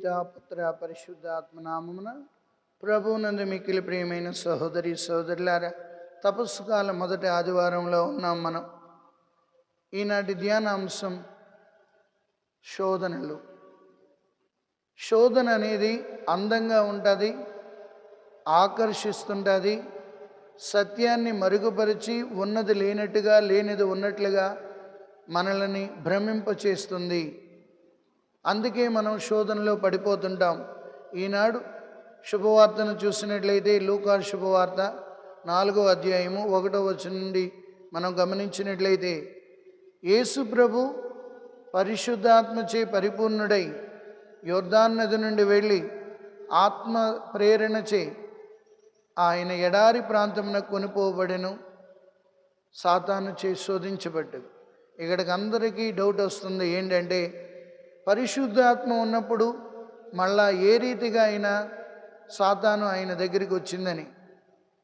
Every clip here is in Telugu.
పిత పుత్ర పరిశుద్ధాత్మనామమున ప్రభునందు మిక్కిలి ప్రియమైన సహోదరి సహోదరులారా తపస్సు కాలం మొదటి ఆదివారంలో ఉన్నాం మనం. ఈనాటి ధ్యానాంశం శోధనలు. శోధన అనేది అందంగా ఉంటుంది ఆకర్షిస్తుంటుంది సత్యాన్ని మరుగుపరిచి ఉన్నది లేనట్టుగా లేనిది ఉన్నట్లుగా మనల్ని భ్రమింపచేస్తుంది. అందుకే మనం శోధనలో పడిపోతుంటాం. ఈనాడు శుభవార్తను చూసినట్లయితే లూకా శుభవార్త నాలుగో అధ్యాయము ఒకటో వచ్చిన నుండి మనం గమనించినట్లయితే యేసు ప్రభు పరిశుద్ధాత్మచే పరిపూర్ణుడై యోర్ధాన్ నది నుండి వెళ్ళి ఆత్మ ప్రేరణచే ఆయన ఎడారి ప్రాంతమున కొనుపోబడెను. సాతాను చే శోధించబడ్డది. ఇక్కడికి అందరికీ డౌట్ వస్తుంది ఏంటంటే పరిశుద్ధాత్మ ఉన్నప్పుడు మళ్ళా ఏ రీతిగా అయినా సాతాను ఆయన దగ్గరికి వచ్చిందని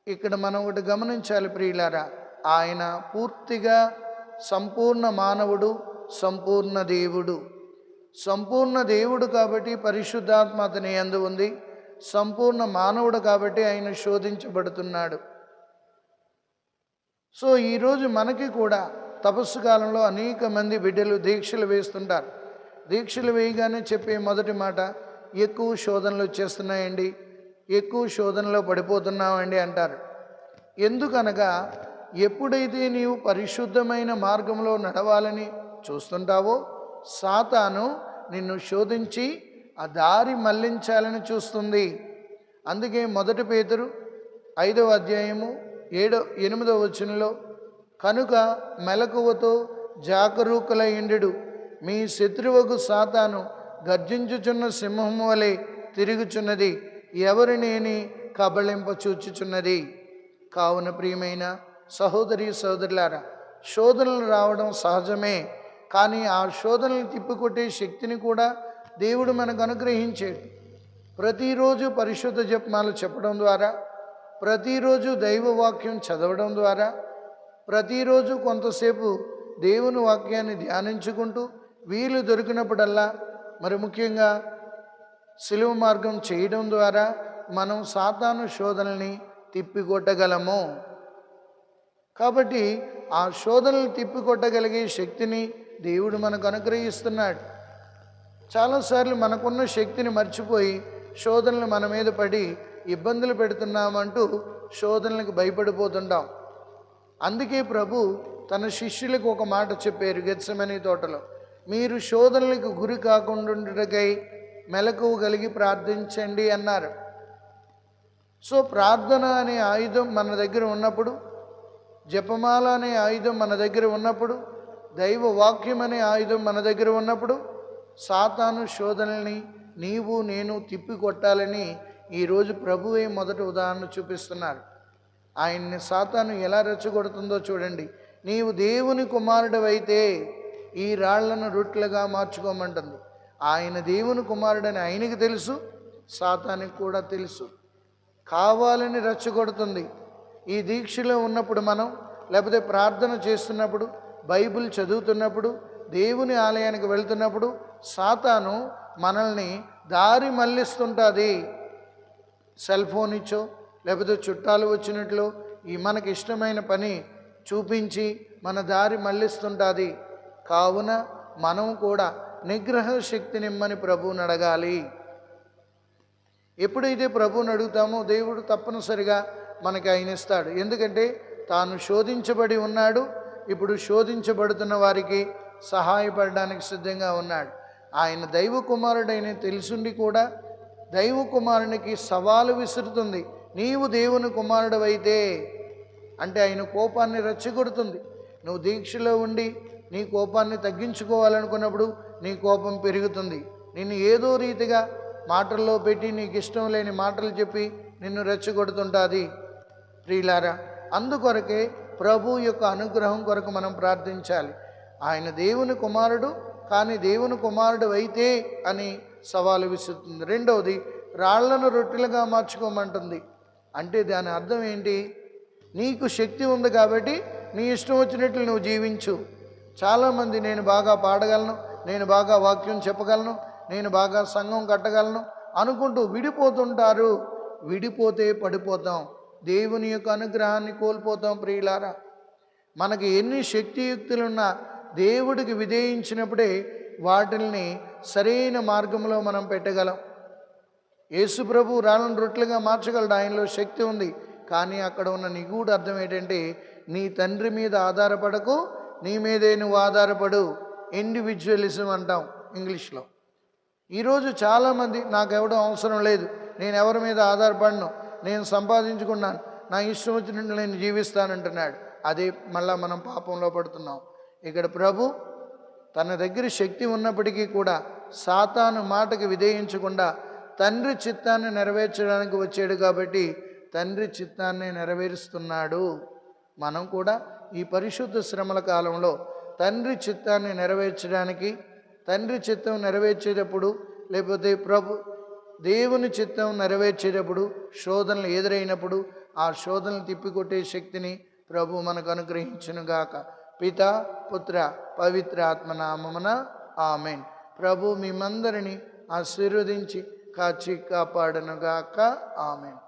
ఇక్కడ మనం ఒకటి గమనించాలి ప్రియులారా. ఆయన పూర్తిగా సంపూర్ణ మానవుడు సంపూర్ణ దేవుడు. సంపూర్ణ దేవుడు కాబట్టి పరిశుద్ధాత్మ అతని ఎందు ఉంది. సంపూర్ణ మానవుడు కాబట్టి ఆయన శోధించబడుతున్నాడు. సో ఈరోజు మనకి కూడా తపస్సు కాలంలో అనేక మంది బిడ్డలు దీక్షలు వేస్తుంటారు. దీక్షలు వేయగానే చెప్పే మొదటి మాట ఎక్కువ శోధనలు వచ్చేస్తున్నాయండి ఎక్కువ శోధనలో పడిపోతున్నామండి అంటారు. ఎందుకనగా ఎప్పుడైతే నీవు పరిశుద్ధమైన మార్గంలో నడవాలని చూస్తుంటావో సాతాను నిన్ను శోధించి ఆ దారి మళ్ళించాలని చూస్తుంది. అందుకే మొదటి పేతురు ఐదవ అధ్యాయము ఏడో ఎనిమిదవ వచనంలో కనుక మెలకువతో జాగరూకులైండు మీ శత్రువుకు సాతాను గర్జించుచున్న సింహం వలె తిరుగుచున్నది. ఎవరినేని కబళింప చూచుచున్నది? కావున ప్రియమైన సహోదరి సహోదరులారా శోధనలు రావడం సహజమే. కానీ ఆ శోధనలు తిప్పికొట్టే శక్తిని కూడా దేవుడు మనకు అనుగ్రహించాడు. ప్రతిరోజు పరిశుద్ధ జపమాలు చెప్పడం ద్వారా ప్రతిరోజు దైవ వాక్యం చదవడం ద్వారా ప్రతిరోజు కొంతసేపు దేవుని వాక్యాన్ని ధ్యానించుకుంటూ వీలు దొరికినప్పుడల్లా మరి ముఖ్యంగా సులువు మార్గం చేయడం ద్వారా మనం సాతాను శోధనల్ని తిప్పికొట్టగలము. కాబట్టి ఆ శోధనలు తిప్పికొట్టగలిగే శక్తిని దేవుడు మనకు అనుగ్రహిస్తున్నాడు. చాలాసార్లు మనకున్న శక్తిని మర్చిపోయి శోధనలు మన మీద పడి ఇబ్బందులు పెడుతున్నామంటూ శోధనలకు భయపడిపోతుంటాం. అందుకే ప్రభు తన శిష్యులకు ఒక మాట చెప్పారు గెత్సమని తోటలో. మీరు శోధనలకు గురి కాకుండాకై మెలకువ కలిగి ప్రార్థించండి అన్నారు. సో ప్రార్థన అనే ఆయుధం మన దగ్గర ఉన్నప్పుడు జపమాల అనే ఆయుధం మన దగ్గర ఉన్నప్పుడు దైవ వాక్యం అనే ఆయుధం మన దగ్గర ఉన్నప్పుడు సాతాను శోధనల్ని నీవు నేను తిప్పికొట్టాలని ఈరోజు ప్రభువే మొదటి ఉదాహరణ చూపిస్తున్నారు. ఆయన్ని సాతాను ఎలా రెచ్చగొడుతుందో చూడండి. నీవు దేవుని కుమారుడవైతే ఈ రాళ్ళను రొట్టెలుగా మార్చుకోమంటుంది. ఆయన దేవుని కుమారుడని ఆయనకి తెలుసు సాతానికి కూడా తెలుసు. కావాలని రెచ్చగొడుతుంది. ఈ దీక్షలో ఉన్నప్పుడు మనం లేకపోతే ప్రార్థన చేస్తున్నప్పుడు బైబిల్ చదువుతున్నప్పుడు దేవుని ఆలయానికి వెళ్తున్నప్పుడు సాతాను మనల్ని దారి మళ్ళిస్తుంటుంది. సెల్ ఫోన్ ఇచ్చో లేకపోతే చుట్టాలు వచ్చినట్లు ఈ మనకి ఇష్టమైన పని చూపించి మన దారి మళ్ళిస్తుంటుంది. కావున మనం కూడా నిగ్రహ శక్తినిమ్మని ప్రభువుని అడగాలి. ఎప్పుడైతే ప్రభువుని అడుగుతామో దేవుడు తప్పనిసరిగా మనకి ఆయన ఇస్తాడు. ఎందుకంటే తాను శోధించబడి ఉన్నాడు. ఇప్పుడు శోధించబడుతున్న వారికి సహాయపడడానికి సిద్ధంగా ఉన్నాడు. ఆయన దైవ కుమారుడైన తెలుసుండి కూడా దైవ కుమారునికి సవాలు విసురుతుంది. నీవు దేవుని కుమారుడవైతే అంటే ఆయన కోపాన్ని రెచ్చగొడుతుంది. నువ్వు దీక్షలో ఉండి నీ కోపాన్ని తగ్గించుకోవాలనుకున్నప్పుడు నీ కోపం పెరుగుతుంది. నిన్ను ఏదో రీతిగా మాటల్లో పెట్టి నీకు ఇష్టం లేని మాటలు చెప్పి నిన్ను రెచ్చగొడుతుంటుంది. ప్రియులారా అందుకొరకే ప్రభు యొక్క అనుగ్రహం కొరకు మనం ప్రార్థించాలి. ఆయన దేవుని కుమారుడు కానీ దేవుని కుమారుడు అయితే అని సవాలు విసురుతుంది. రెండవది రాళ్ళను రొట్టెలుగా మార్చుకోమంటుంది. అంటే దాని అర్థం ఏంటి? నీకు శక్తి ఉంది కాబట్టి నీ ఇష్టం వచ్చినట్లు నువ్వు జీవించు. చాలామంది నేను బాగా పాడగలను నేను బాగా వాక్యం చెప్పగలను నేను బాగా సంఘం కట్టగలను అనుకుంటూ విడిపోతుంటారు. విడిపోతే పడిపోతాం. దేవుని యొక్క అనుగ్రహాన్ని కోల్పోతాం ప్రియులారా. మనకి ఎన్ని శక్తియుక్తులున్నా దేవుడికి విధేయించినప్పుడే వాటిల్ని సరైన మార్గంలో మనం పెట్టగలం. యేసు ప్రభు రాళ్ళను రొట్టెలుగా మార్చగలడు ఆయనలో శక్తి ఉంది. కానీ అక్కడ ఉన్న నిగూఢ అర్థం ఏంటంటే నీ తండ్రి మీద ఆధారపడకు నీ మీదే నువ్వు ఆధారపడు. ఇండివిజువలిజం అంటాం ఇంగ్లీష్లో. ఈరోజు చాలామంది నాకు ఎవడం అవసరం లేదు. నేను ఎవరి మీద ఆధారపడను. నేను సంపాదించుకున్నాను. నా ఇష్టం వచ్చినట్టు నేను జీవిస్తానంటున్నాడు. అది మళ్ళీ మనం పాపంలో పడుతున్నాం. ఇక్కడ ప్రభు తన దగ్గర శక్తి ఉన్నప్పటికీ కూడా సాతాను మాటకు విధేయించకుండా తండ్రి చిత్తాన్ని నెరవేర్చడానికి వచ్చాడు కాబట్టి తండ్రి చిత్తాన్ని నెరవేరుస్తున్నాడు. మనం కూడా ఈ పరిశుద్ధ శ్రమల కాలంలో తండ్రి చిత్తాన్ని నెరవేర్చడానికి తండ్రి చిత్తం నెరవేర్చేటప్పుడు లేకపోతే ప్రభు దేవుని చిత్తం నెరవేర్చేటప్పుడు శోధనలు ఎదురైనప్పుడు ఆ శోధనలు తిప్పికొట్టే శక్తిని ప్రభు మనకు అనుగ్రహించునుగాక. పిత పుత్ర పవిత్ర ఆత్మనామమున ఆమెన్. ప్రభు మిమ్మందరిని ఆశీర్వదించి కాచి కాపాడనుగాక. ఆమెన్.